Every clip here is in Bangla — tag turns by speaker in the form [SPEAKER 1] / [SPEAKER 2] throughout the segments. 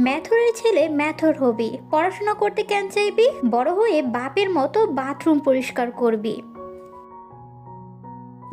[SPEAKER 1] ম্যাথরের ছেলে ম্যাথর হবি। পড়াশোনা করতে কেন চাইবি? বড় হয়ে বাপের মতো বাথরুম পরিষ্কার করবি।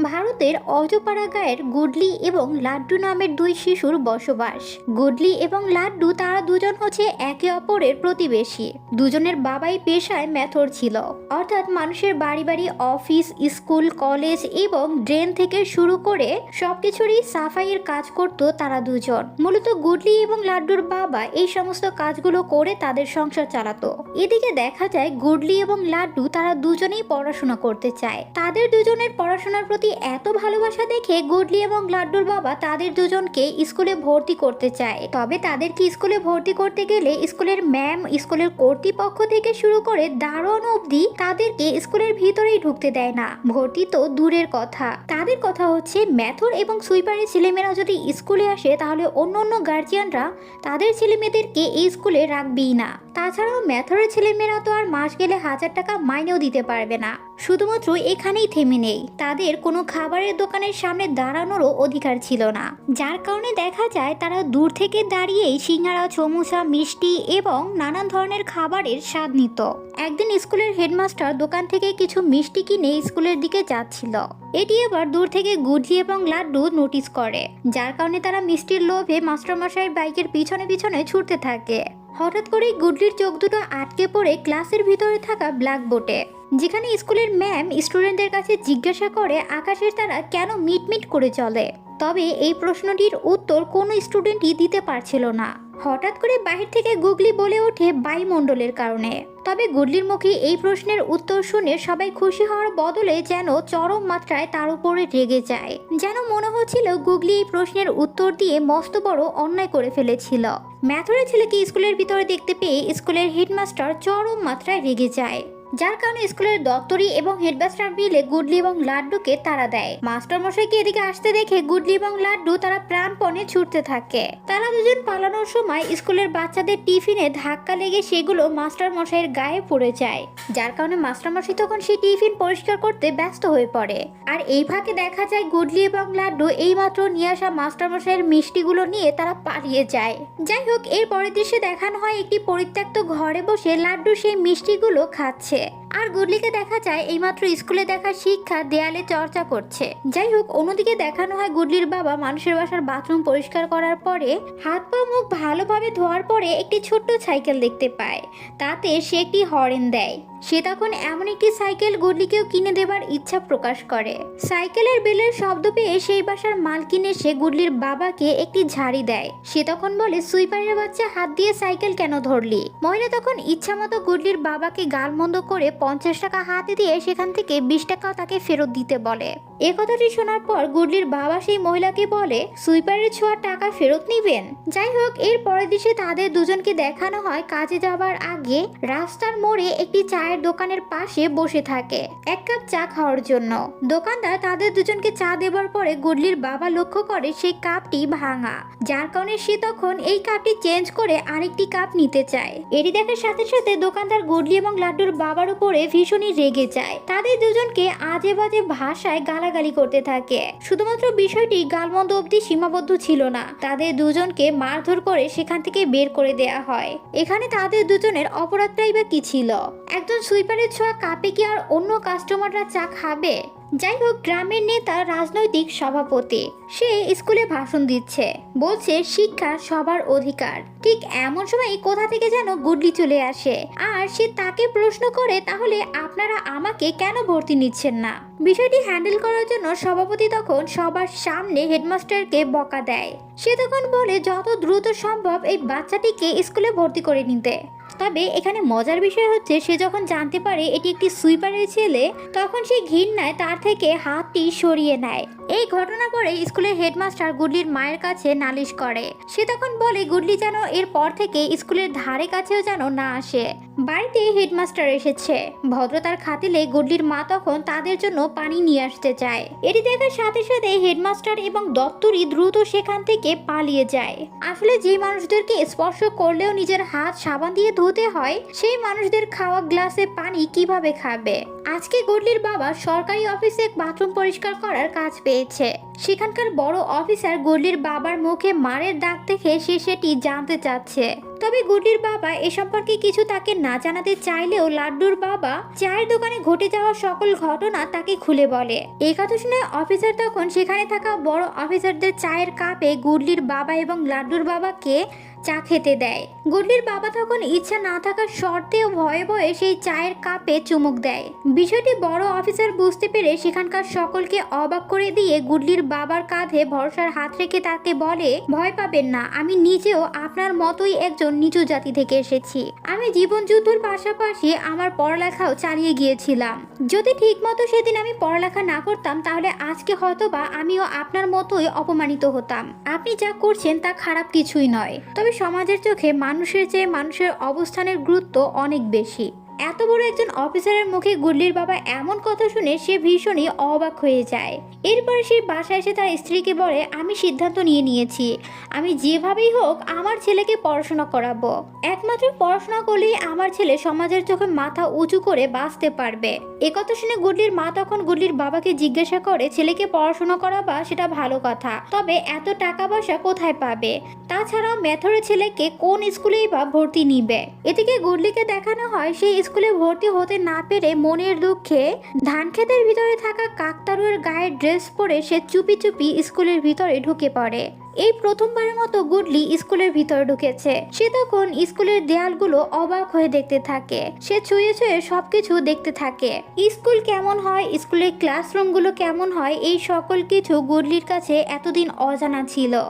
[SPEAKER 1] ভারতের অজপাড়া গায়ের গুডলি এবং লাড্ডু নামের দুই শিশুর বসবাস। গুডলি এবং লাড্ডু তারা দুজন হচ্ছে একে অপরের প্রতিবেশী। দুজনের বাবাই পেশায় মেথর ছিল। অর্থাৎ মানুষের বাড়ি বাড়ি, অফিস, স্কুল, কলেজ এবং ড্রেন থেকে শুরু করে সবকিছুরই সাফাইয়ের কাজ করত তারা দুজন। মূলত গুডলি এবং লাড্ডুর বাবা এই সমস্ত কাজগুলো করে তাদের সংসার চালাতো। এদিকে দেখা যায়, গুডলি এবং লাড্ডু তারা দুজনেই পড়াশোনা করতে চায়। তাদের দুজনের পড়াশোনার প্রতি এত ভালোবাসা দেখে গুডলি এবং লাড্ডুর বাবা তাদের দুজনকে স্কুলে ভর্তি করতে চায়, তবে তাদেরকে স্কুলে ভর্তি করতে গেলে স্কুলের ম্যাম স্কুলের কর্তৃপক্ষ থেকে শুরু করে দারোয়ান অবধি তাদেরকে স্কুলের ভিতরেই ঢুকতে দেয় না। ভর্তি তো দূরের কথা। তাদের কথা হচ্ছে, ম্যাথর এবং সুইপারের ছেলেমেয়েরা যদি স্কুলে আসে, তাহলে অন্য অন্য গার্জিয়ানরা তাদের ছেলেমেয়েদেরকে এই স্কুলে রাখবেই না। তাছাড়াও ম্যাথরের ছেলেমেয়েরা তো আর মাস গেলে হাজার টাকা মাইনেও দিতে পারবে না। শুধুমাত্র এখানেই থেমে নেই। তাদের কোনো খাবারের দোকানের সামনে দাঁড়ানোরও অধিকার ছিল না। যার কারণে দেখা যায় তারা দূর থেকে দাঁড়িয়েই সিঙ্গারা, চমুচা, মিষ্টি এবং নানান ধরনের খাবারের স্বাদ নিত। একদিন স্কুলের হেডমাস্টার দোকান থেকে কিছু মিষ্টি কিনে স্কুলের দিকে যাচ্ছিল। এটি আবার দূর থেকে গুডলি এবং লাড্ডু নোটিস করে। যার কারণে তারা মিষ্টির লোভে মাস্টারমশাইয়ের বাইকের পিছনে পিছনে ছুটতে থাকে। হঠাৎ করেই গুডলির চোখ দুটো আটকে পড়ে ক্লাসের ভিতরে থাকা ব্ল্যাকবোর্ডে, যেখানে স্কুলের ম্যাম স্টুডেন্টদের কাছে জিজ্ঞাসা করে আকাশের তারা কেন মিটমিট করে চলে। তবে এই প্রশ্নটির উত্তর কোনো স্টুডেন্টই দিতে পারছিল না। হঠাৎ করে বাহির থেকে গুগলি বলে ওঠে বায়ুমণ্ডলের কারণে। তবে গুডলির মুখে এই প্রশ্নের উত্তর শুনে সবাই খুশি হওয়ার বদলে যেন চরম মাত্রায় তার উপরে রেগে যায়। যেন মনে হচ্ছিল গুগলি এই প্রশ্নের উত্তর দিয়ে মস্ত বড় অন্যায় করে ফেলেছিল। ম্যাথরের ছেলেকে স্কুলের ভিতরে দেখতে পেয়ে স্কুলের হেডমাস্টার চরম মাত্রায় রেগে যায়। যার কারণে স্কুলের দপ্তরি এবং হেডমাস্টার মিলে গুডলি এবং লাড্ডুকে তারা দেয়। মাস্টার মশাইকে এদিকে আসতে দেখে গুডলি এবং লাড্ডু তারা প্রাণপণে ছুটতে থাকে। তারা দুজন পালানোর সময় স্কুলের বাচ্চাদের টিফিনে ধাক্কা লেগে সেগুলো মাস্টার মশাইয়ের গায়ে পড়ে যায়। যার কারণে মাস্টার মশাই তখন সেই টিফিন পরিষ্কার করতে ব্যস্ত হয়ে পড়ে। আর এই ফাঁকে দেখা যায় গুডলি এবং লাড্ডু এইমাত্র নিয়ে আসা মাস্টার মশাইয়ের মিষ্টিগুলো নিয়ে তারা পালিয়ে যায়। যাই হোক, এর পরের দৃশ্যে দেখানো হয় একটি পরিত্যক্ত ঘরে বসে লাড্ডু সেই মিষ্টিগুলো খাচ্ছে। আর গুডলিকে দেখা যায় এইমাত্র স্কুলে দেখা শিক্ষা দেয়ালে চর্চা করছে। যাই হোক, অন্যদিকে দেখানো হয় গুডলির বাবা মানুষের বাসার বাথরুম পরিষ্কার করার পরে হাত পা মুখ ভালোভাবে ধোয়ার পরে একটি ছোট্ট সাইকেল দেখতে পায়। তাতে সে একটি হরেন দেয়। সে তখন এমন একটি সাইকেল গুডলিকেও কিনে দেবার ইচ্ছা প্রকাশ করে। সাইকেলের বেলের শব্দ পেয়ে সেই বাসার মালকিন এসে গুডলির বাবাকে একটি ঝাড়ি দেয়। সে তখন বলে, সুইপারের বাচ্চা, হাত দিয়ে সাইকেল কেন ধরলি? মহিলা তখন ইচ্ছা মতো গুডলির বাবাকে গালমন্দ করে পঞ্চাশ টাকা হাতে দিয়ে সেখান থেকে বিশ টাকা তাকে ফেরত দিতে বলে। এ কথাটি শোনার পর গুডলির বাবা সেই মহিলাকে বলে, সুইপারের ছোঁয়ার টাকা ফেরত নিবেন? যাই হোক, এর পরের দিশে তাদের দুজনকে দেখানো হয় কাজে যাওয়ার আগে রাস্তার মোড়ে একটি চায়ের দোকানের পাশে বসে থাকে। এক কাপ চা খাওয়ার জন্য। দোকানদার তাদের দুজনকে চা দেবার পরে গুডলির বাবা লক্ষ্য করে সেই কাপটি ভাঙা। যার কারণে সে তখন এই কাপটি চেঞ্জ করে আরেকটি কাপ নিতে চায়। এটি দেখার সাথে সাথে দোকানদার গুডলি এবং লাড্ডুর বাবার উপরে ভীষণই রেগে যায়। তাদের দুজনকে আজে বাজে ভাষায় গালাগালি করতে থাকে। শুধুমাত্র বিষয়টি গালমন্দ অবধি সীমাবদ্ধ ছিল না। তাদের দুজনকে মারধর করে সেখান থেকে বের করে দেয়া হয়। এখানে তাদের দুজনের অপরাধটাই বা কি ছিল? একজন সুইপারের ছোঁয়া কাপে কি আর অন্য কাস্টমাররা চা খাবে? যাই হোক, গ্রামের নেতা, রাজনৈতিক সভাপতি, সে স্কুলে ভাষণ দিচ্ছে। বলছে, শিক্ষা সবার অধিকার। ঠিক এমন সময় কোথা থেকে যেন গুডলি চলে আসে। আর সে তাকে প্রশ্ন করে, তাহলে আপনারা আমাকে কেন ভর্তি নিচ্ছেন না? বিষয়টি হ্যান্ডেল করার জন্য সভাপতি তখন সবার সামনে হেডমাস্টারকে বকা দেয়। সে তখন বলে যত দ্রুত সম্ভব এই বাচ্চাটিকে স্কুলে ভর্তি করে নিতে। তবে এখানে মজার বিষয় হচ্ছে সে যখন জানতে পারে এটি একটি সুইপারের ছেলে, তখন সে ঘৃণায় তার থেকে হাতটি সরিয়ে নেয়। এই ঘটনা পরে স্কুলের হেডমাস্টার গুডলির মায়ের কাছে নালিশ করে। সে তখন বলে, গুডলি যেন এর পর থেকে স্কুলের ধারে কাছেও যেন না আসে। বাড়িতে হেডমাস্টার এসেছে। ভদ্রতার খাতিলে গুডলির মা তখন তাদের জন্য পানি নিয়ে আসতে চায়। এটি দেখার সাথে সাথে হেডমাস্টার এবং দত্তরি দ্রুত সেখান থেকে পালিয়ে যায়। আসলে যে মানুষদেরকে স্পর্শ করলেও নিজের হাত সাবান দিয়ে ধুতে হয়, সেই মানুষদের খাওয়া গ্লাসে পানি কীভাবে খাবে? আজকে গডলির বাবা সরকারি অফিসে বাথরুম পরিষ্কার করার কাজ পেয়েছে। সেখানকার বড় অফিসার গডলির বাবার মুখে মারের দাগ দেখে সে সেটি জানতে চাচ্ছে। তবে গুডলির বাবা এ সম্পর্কে কিছু তাকে না জানাতে চাইলেও লাড্ডুর বাবা চায়ের দোকানে ঘটে যাওয়া সকল ঘটনা তাকে খুলে বলে। এই কথা শুনে অফিসার তখন সেখানে থাকা বড় অফিসারদের চায়ের কাপে গুডলির বাবা এবং লাড্ডুর বাবাকে চা খেতে দেয়। গুডলির বাবা তখন ইচ্ছা না থাকার শর্তেও ভয়ে ভয়ে সেই চায়ের কাপে চুমুক দেয়। বিষয়টি বড় অফিসার বুঝতে পেরে সেখানকার সকলকে অবাক করে দিয়ে গুডলির বাবার কাঁধে ভরসার হাত রেখে তাকে বলে, ভয় পাবেন না, আমি নিজেও আপনার মতোই একজন নিচু জাতি থেকে এসেছি। আমি জীবন যুদ্ধর পাশাপাশি আমার পড়ালেখাও চালিয়ে গিয়েছিলাম। যদি ঠিকমতো সেদিন আমি পড়ালেখা না করতাম, তাহলে আজকে হয়তোবা আমিও আপনার মতোই অপমানিত হতাম। আপনি যা করছেন তা খারাপ কিছুই নয়। তবে সমাজের চোখে মানুষের চেয়ে মানুষের অবস্থানের গুরুত্ব অনেক বেশি। এত বড় একজন অফিসারের মুখে গুল্লির বাবা এমন কথা শুনে সে ভীষণই অবাক হয়ে যায়। এরপরে সে বাসায় এসে তার স্ত্রীকে বলে, আমি সিদ্ধান্ত নিয়ে নিয়েছি। আমি যেভাবেই হোক আমার ছেলেকে পড়াশোনা করাবো। একমাত্র পড়াশোনা করলেই আমার ছেলে সমাজের চোখে মাথা উঁচু করে বাঁচতে পারবে। একথা শুনে গুডলির মা তখন গুডলির বাবাকে জিজ্ঞাসা করে, ছেলেকে পড়াশোনা করাবা? সেটা ভালো কথা। তবে এত টাকা পয়সা কোথায় পাবে? তাছাড়া মেথরের ছেলেকে কোন স্কুলেই বা ভর্তি নিবে? এদিকে গুডলিকে দেখানো হয়, সেই স্কুলে ভর্তি হতে না পেরে মনের দুঃখে ধান ক্ষেতের ভিতরে থাকা কাকতারুয়ের গায়ের ড্রেস পরে সে চুপি চুপি স্কুলের ভিতরে ঢুকে পড়ে। এই প্রথমবারের মতো গুডলি স্কুলের ভিতরে ঢুকেছে। সে তখন স্কুলের দেয়ালগুলো অবাক হয়ে দেখতে থাকে। সে ছুঁয়ে ছুঁয়ে সবকিছু দেখতে থাকে। স্কুল কেমন হয়? স্কুলের ক্লাসরুমগুলো কেমন হয়? এই সকল কিছু গুডলির কাছে এতদিন অজানা ছিল।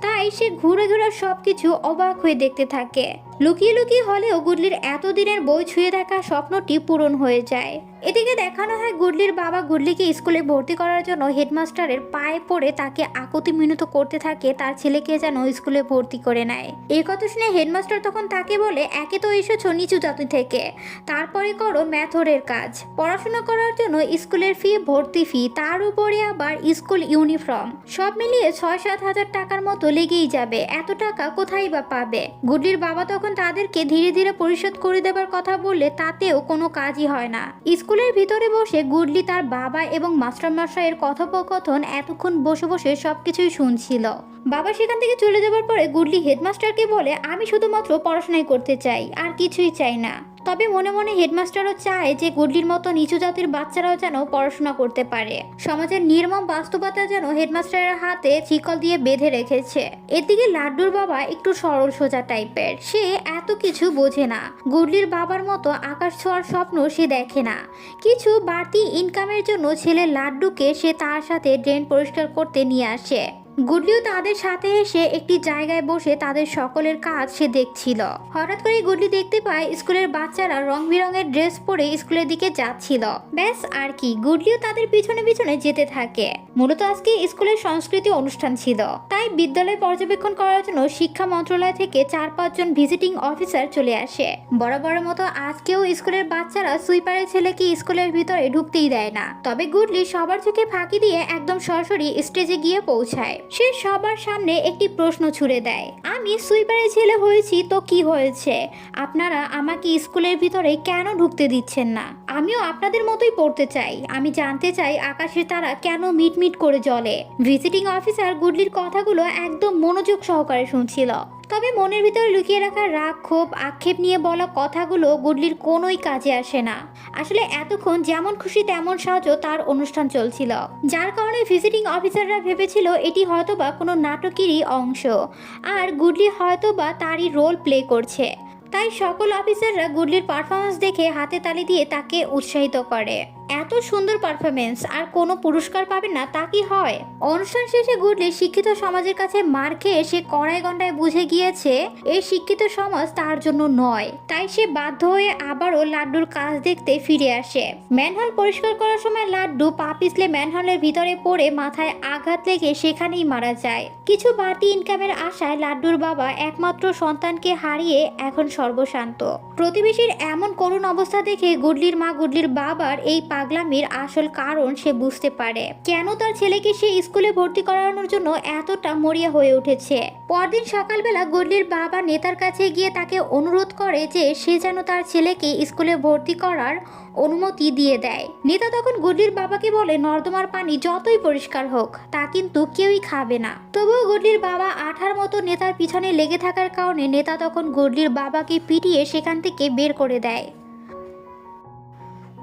[SPEAKER 1] তাই সে ঘুরে ঘুরে সবকিছু অবাক হয়ে দেখতে থাকে। লুকিয়ে লুকিয়ে হলেও গুডলির এতদিনের বই ছুঁয়ে দেখা স্বপ্নটি পূরণ হয়ে যায়। এদিকে দেখানো হয় গুডলির বাবা গুডলিকে স্কুলে ভর্তি করার জন্য হেডমাস্টারের পায়ে পড়ে তাকে আকুতি মিনত করতে থাকে, তার ছেলেকে যেন স্কুলে ভর্তি করে নেয়। এই কথা শুনে হেডমাস্টার তখন তাকে বলে, একে তো এসেছ নিচু জাতি থেকে। তারপরে করো ম্যাথরের কাজ। পড়াশোনা করার জন্য স্কুলের ফি, ভর্তি ফি, তার উপরে আবার স্কুল ইউনিফর্ম। সব মিলিয়ে ছয় সাত হাজার টাকার মতো লেগেই যাবে। এত টাকা কোথায় বা পাবে? গুডলির বাবা তখন তাদেরকে ধীরে ধীরে পরিশোধ করে দেবার কথা বললে তাতেও কোনো কাজই হয় না। স্কুলের ভিতরে বসে গুডলি তার বাবা এবং মাস্টারমশাইয়ের কথোপকথন এতক্ষণ বসে বসে সব কিছুই শুনছিল। বাবা সেখান থেকে চলে যাবার পরে গুডলি হেডমাস্টারকে বলে, আমি শুধুমাত্র পড়াশোনাই করতে চাই, আর কিছুই চাই না। তবে মনে মনে হেডমাস্টারও চায় যে গুডলির মতো নিচু জাতির বাচ্চারাও যেন পড়াশোনা করতে পারে। সমাজের নির্মম বাস্তবতা যেন হেডমাস্টারের হাতে চিকল দিয়ে বেঁধে রেখেছে। এদিকে লাড্ডুর বাবা একটু সরল সোজা টাইপের। সে এত কিছু বোঝে না। গুডলির বাবার মতো আকাশ ছোঁয়ার স্বপ্ন সে দেখে না। কিছু বাড়তি ইনকামের জন্য ছেলে লাড্ডুকে সে তার সাথে ড্রেন পরিষ্কার করতে নিয়ে আসে। গুডলিও তাদের সাথে এসে একটি জায়গায় বসে তাদের সকলের কাজ সে দেখছিল। হঠাৎ করে গুডলি দেখতে পায়, স্কুলের বাচ্চারা রং বেরঙের ড্রেস পরে স্কুলের দিকে যাচ্ছিল। ব্যাস, আর কি। গুডলিও তাদের পিছনে পিছনে যেতে থাকে। মূলত আজকে স্কুলের সংস্কৃতি অনুষ্ঠান ছিল। তাই বিদ্যালয় পর্যবেক্ষণ করার জন্য শিক্ষা মন্ত্রণালয় থেকে চার পাঁচজন ভিজিটিং অফিসার চলে আসে। বরাবরের মতো আজকেও স্কুলের বাচ্চারা সুইপারের ছেলেকে স্কুলের ভিতরে ঢুকতেই দেয় না। তবে গুডলি সবার চোখে ফাঁকি দিয়ে একদম সরাসরি স্টেজে গিয়ে পৌঁছায়। সে সবার সামনে একটি প্রশ্ন ছুড়ে দেয়, আমি সুইপারের ছেলে হয়েছি তো কি হয়েছে? আপনারা আমাকে স্কুলের ভিতরে কেন ঢুকতে দিচ্ছেন না? আমিও আপনাদের মতোই পড়তে চাই। আমি জানতে চাই আকাশের তারা কেন মিটমিট করে জ্বলে ভিজিটিং অফিসার গুডলির কথাগুলো একদম মনোযোগ সহকারে শুনছিল। তবে মনের ভিতরে লুকিয়ে রাখা রাগ, ক্ষোভ, আক্ষেপ নিয়ে বলা কথাগুলো গুডলির কোনোই কাজে আসে না। আসলে এতক্ষণ যেমন খুশি তেমন সাহায্য তার অনুষ্ঠান চলছিল। যার কারণে ভিজিটিং অফিসাররা ভেবেছিল এটি হয়তোবা কোনো নাটকেরই অংশ। আর গুডলি হয়তোবা তারই রোল প্লে করছে। তাই সকল অফিসাররা গুডলির পারফরমেন্স দেখে হাতে তালি দিয়ে তাকে উৎসাহিত করে। এত সুন্দর পারফরমেন্স আর কোনো পুরস্কার পাবে না, তা কি হয়? অনুষ্ঠান শেষে গুডলি শিক্ষিত সমাজের কাছে মার খেয়ে সে কড়াই গন্ডায় বুঝে গিয়েছে এই শিক্ষিত সমাজ তার জন্য নয়। তাই সে বাধ্য হয়ে আবারও লাড্ডুর কাজ দেখতে ফিরে আসে। ম্যানহল পরিষ্কার করার সময় লাড্ডু পা পিছলে ম্যানহলের ভিতরে পড়ে মাথায় আঘাত লেগে সেখানেই মারা যায়। কিছু বাড়তি ইনকামের আশায় লাড্ডুর বাবা একমাত্র সন্তানকে হারিয়ে এখন সর্বশান্ত। প্রতিবেশীর এমন করুণ অবস্থা দেখে গুডলির মা গুডলির বাবার এই পা পাগলামির আসল কারণ সে বুঝতে পারে। কেন তার ছেলেকে সে স্কুলে ভর্তি করানোর জন্য এতটা মরিয়া হয়ে উঠেছে? পরদিন সকালবেলা গল্লির বাবা নেতার কাছে গিয়ে তাকে অনুরোধ করে যে সে যেন তার ছেলেকে স্কুলে ভর্তি করার অনুমতি দিয়ে দেয়। নেতা তখন গুডলির বাবাকে বলে, নর্দমার পানি যতই পরিষ্কার হোক, তা কিন্তু কেউই খাবে না। তবুও গুডলির বাবা আঠার মতো নেতার পিছনে লেগে থাকার কারণে নেতা তখন গুডলির বাবাকে পিটিয়ে সেখান থেকে বের করে দেয়।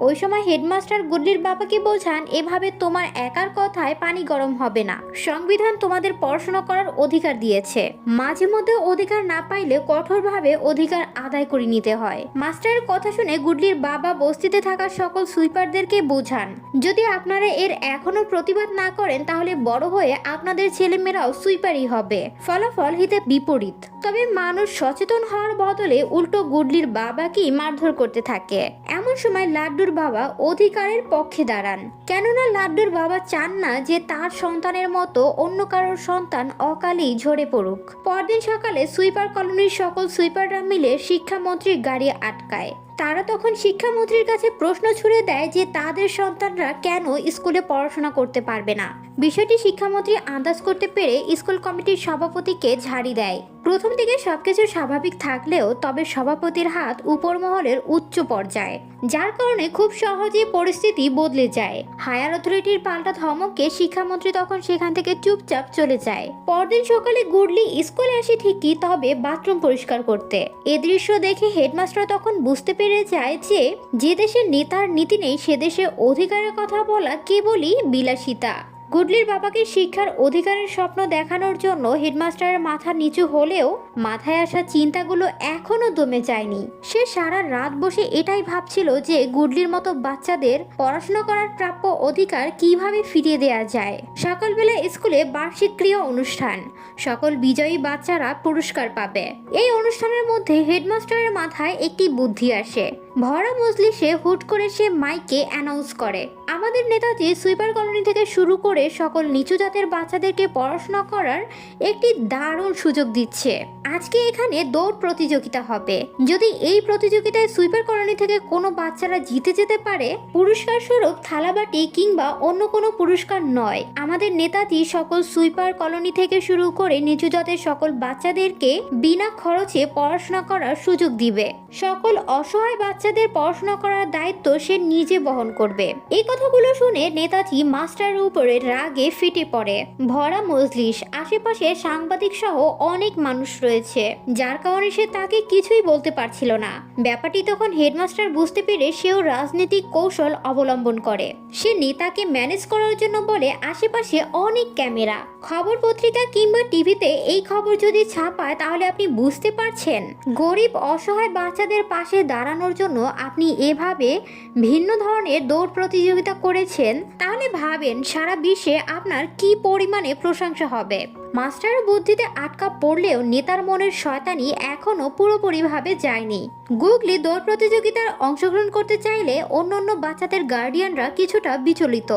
[SPEAKER 1] ওই সময় হেডমাস্টার গুডলির বাবাকে বোঝান, এভাবে তোমার একার কথায় পানি গরম হবে না। সংবিধান তোমাদের পড়াশোনা করার অধিকার দিয়েছে। মাঝে মধ্যে অধিকার না পাইলে কঠোরভাবে অধিকার আদায় করে নিতে হয়। মাস্টারের কথা শুনে গুডলির বাবা বস্তিতে থাকা সকল সুইপারদেরকে বোঝান, যদি আপনারা এর এখনও প্রতিবাদ না করেন, তাহলে বড় হয়ে আপনাদের ছেলেমেয়েরাও সুইপারই হবে। ফলাফল হিতে বিপরীত। তবে মানুষ সচেতন হওয়ার বদলে উল্টো গুডলির বাবাকেই মারধর করতে থাকে। এমন সময় লাড্ডুর বাবা অধিকারের পক্ষে দাঁড়ান। কেননা লাড্ডুর বাবা চান না যে তার সন্তানের মতো অন্য কারোর সন্তান অকালেই ঝরে পড়ুক। পরদিন সকালে সুইপার কলোনির সকল সুইপাররা মিলে শিক্ষামন্ত্রীর গাড়ি আটকায়। তারা তখন শিক্ষামন্ত্রীর কাছে প্রশ্ন ছুড়ে দেয় যে তাদের সন্তানরা কেন স্কুলে পড়াশোনা করতে পারবে না। বিষয়টি শিক্ষামন্ত্রী আন্দাজ করতে পেরে স্কুল কমিটির সভাপতিকে ঝাড়ি দেয়। প্রথম দিকে সবকিছু স্বাভাবিক থাকলেও তবে সভাপতির হাত উপর মহলের উচ্চ পর্যায়ে, যার কারণে খুব সহজে পরিস্থিতি বদলে যায়। হায়ার অথরিটির পাল্টা ধমককে শিক্ষামন্ত্রী তখন সেখান থেকে চুপচাপ চলে যায়। পরদিন সকালে গুডলি স্কুলে আসে ঠিকই, তবে বাথরুম পরিষ্কার করতে। এ দৃশ্য দেখে হেডমাস্টার তখন বুঝতে পেরে যায় যে যে দেশের নেতার নীতি নেই, সে দেশে অধিকারের কথা বলা কেবলই বিলাসিতা। গুডলির বাবাকে শিক্ষার অধিকারের স্বপ্ন দেখানোর জন্য হেডমাস্টারের মাথা নিচু হলেও মাথায় আসা চিন্তাগুলো এখনও দমে যায়নি। সে সারা রাত বসে এটাই ভাবছিল যে গুডলির মতো বাচ্চাদের পড়াশোনা করার প্রাপ্য অধিকার কীভাবে ফিরিয়ে দেওয়া যায়। সকালবেলা স্কুলে বার্ষিক ক্রিয়া অনুষ্ঠান। সকল বিজয়ী বাচ্চারা পুরস্কার পাবে। এই অনুষ্ঠানের মধ্যে হেডমাস্টারের মাথায় একটি বুদ্ধি আসে। ভরা মজলিসে হুট করে সে মাইকে অ্যানাউন্স করে। আমাদের নেতাজি সুইপার কলোনি থেকে শুরু করে সকল নিচু জাতের বাচ্চাদেরকে পড়াশোনা করার একটি দারুণ সুযোগ দিচ্ছে। আজকে এখানে দৌড় প্রতিযোগিতা হবে। যদি এই প্রতিযোগিতায় সুইপার কলোনি থেকে কোনো বাচ্চারা জিতে যেতে পারে, পুরস্কার স্বরূপ থালাবাটি কিংবা অন্য কোনো পুরস্কার নয়। আমাদের নেতাজি সকল সুইপার কলোনি থেকে শুরু করে নিচু জাতের সকল বাচ্চাদেরকে বিনা খরচে পড়াশোনা করার সুযোগ দিবে। সকল অসহায় বাচ্চাদের পড়াশোনা করার দায়িত্ব সে নিজে বহন করবে। এই কথাগুলো শুনে নেতাজি মাস্টারের উপরে রাগে ফিটে পড়ে। ভরা মজলিস, আশেপাশে সাংবাদিক সহ অনেক মানুষ রয়েছে। যার কারণে সে তাকে কিছুই বলতে পারছিল না। ব্যাপারটি তখন হেডমাস্টার বুঝতে পেরে সেও রাজনৈতিক কৌশল অবলম্বন করে। সে নেতাকে ম্যানেজ করার জন্য বলে আশেপাশে অনেক ক্যামেরা। খবর পত্রিকা কিংবা টিভিতে এই খবর যদি ছাপায়, তাহলে আপনি বুঝতে পারছেন, গরিব, অসহায় বাচ্চাদের পাশে দাঁড়ানোর জন্য আপনি এভাবে ভিন্ন ধরনের দৌড় প্রতিযোগিতা করেছেন। তাহলে ভাবেন সারা বিশ্বে আপনার কি পরিমাণে প্রশংসা হবে। মাস্টারের বুদ্ধিতে আটকা পড়লেও নেতার মনের শয়তানি এখনও পুরোপুরিভাবে যায়নি। গুগলি দৌড় প্রতিযোগিতার অংশগ্রহণ করতে চাইলে অন্য অন্য বাচ্চাদের গার্ডিয়ানরা কিছুটা বিচলিত,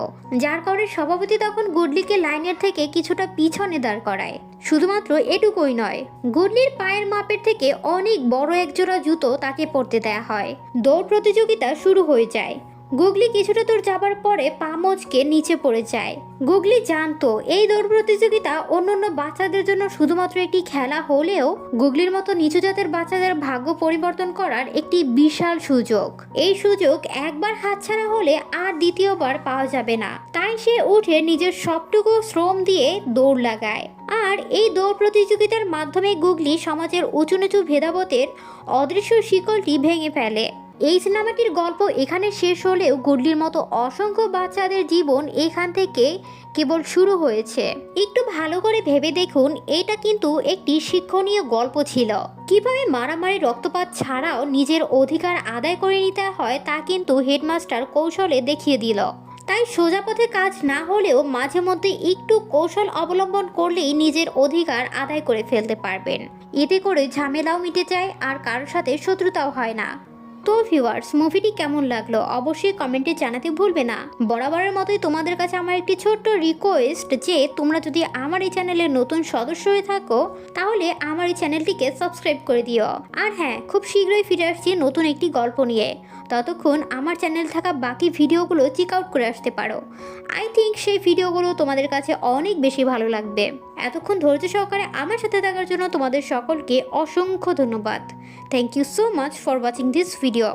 [SPEAKER 1] যার কারণে সভাপতি তখন গুডলিকে লাইনের থেকে কিছুটা পিছনে দাঁড় করায়। শুধুমাত্র এটুকুই নয় গুডলির পায়ের মাপের থেকে অনেক বড় একজোড়া জুতো তাকে পরতে দেয়া হয়। দৌড় প্রতিযোগিতা শুরু হয়ে যায়। গুগলি কিছুটা দূর যাবার পরে পা মচকে নিচে পড়ে যায়। গুগলি জানতো, এই দৌড় প্রতিযোগিতা অন্যান্য বাচ্চাদের জন্য শুধুমাত্র একটি খেলা হলেও গুগলির মতো নিচু জাতের বাচ্চাদের ভাগ্য পরিবর্তন করার একটি বিশাল সুযোগ। এই সুযোগ একবার হাতছাড়া হলে আর দ্বিতীয়বার পাওয়া যাবে না। তাই সে উঠে নিজের সবটুকু শ্রম দিয়ে দৌড় লাগায়। আর এই দৌড় প্রতিযোগিতার মাধ্যমে গুগলি সমাজের উঁচু নিচু ভেদাভেদের অদৃশ্য শিকলটি ভেঙে ফেলে। এই সিনেমাটির গল্প এখানে শেষ হলেও গুডলির মতো অসংখ্য বাচ্চাদের জীবন এখান থেকে কেবল শুরু হয়েছে। একটু ভালো করে ভেবে দেখুন, এটা কিন্তু একটি শিক্ষণীয় গল্প ছিল। কীভাবে মারামারি রক্তপাত ছাড়াও নিজের অধিকার আদায় করে নিতে হয় তা কিন্তু হেডমাস্টার কৌশলে দেখিয়ে দিল। তাই সোজা পথে কাজ না হলেও মাঝে মধ্যে একটু কৌশল অবলম্বন করলেই নিজের অধিকার আদায় করে ফেলতে পারবেন। এতে করে ঝামেলাও মিটে যায় আর কারোর সাথে শত্রুতাও হয় না। তো ভিউয়ার্স মুভিটি কেমন লাগল অবশ্যই কমেন্টে জানাতে ভুলবে না। বরাবরের মতোই তোমাদের কাছে আমার একটি ছোট্ট রিকোয়েস্ট যে, তোমরা যদি আমার এই চ্যানেলের নতুন সদস্য হয়ে থাকো, তাহলে আমার এই চ্যানেলটিকে সাবস্ক্রাইব করে দিও। আর হ্যাঁ খুব শীঘ্রই ফিরে আসছি নতুন একটি গল্প নিয়ে। ততক্ষণ আমার চ্যানেল থাকা বাকি ভিডিওগুলো চেক আউট করে আসতে পারো। আই থিঙ্ক সেই ভিডিওগুলো তোমাদের কাছে অনেক বেশি ভালো লাগবে। এতক্ষণ ধৈর্য সহকারে আমার সাথে থাকার জন্য তোমাদের সকলকে অসংখ্য ধন্যবাদ। Thank you so much for watching this video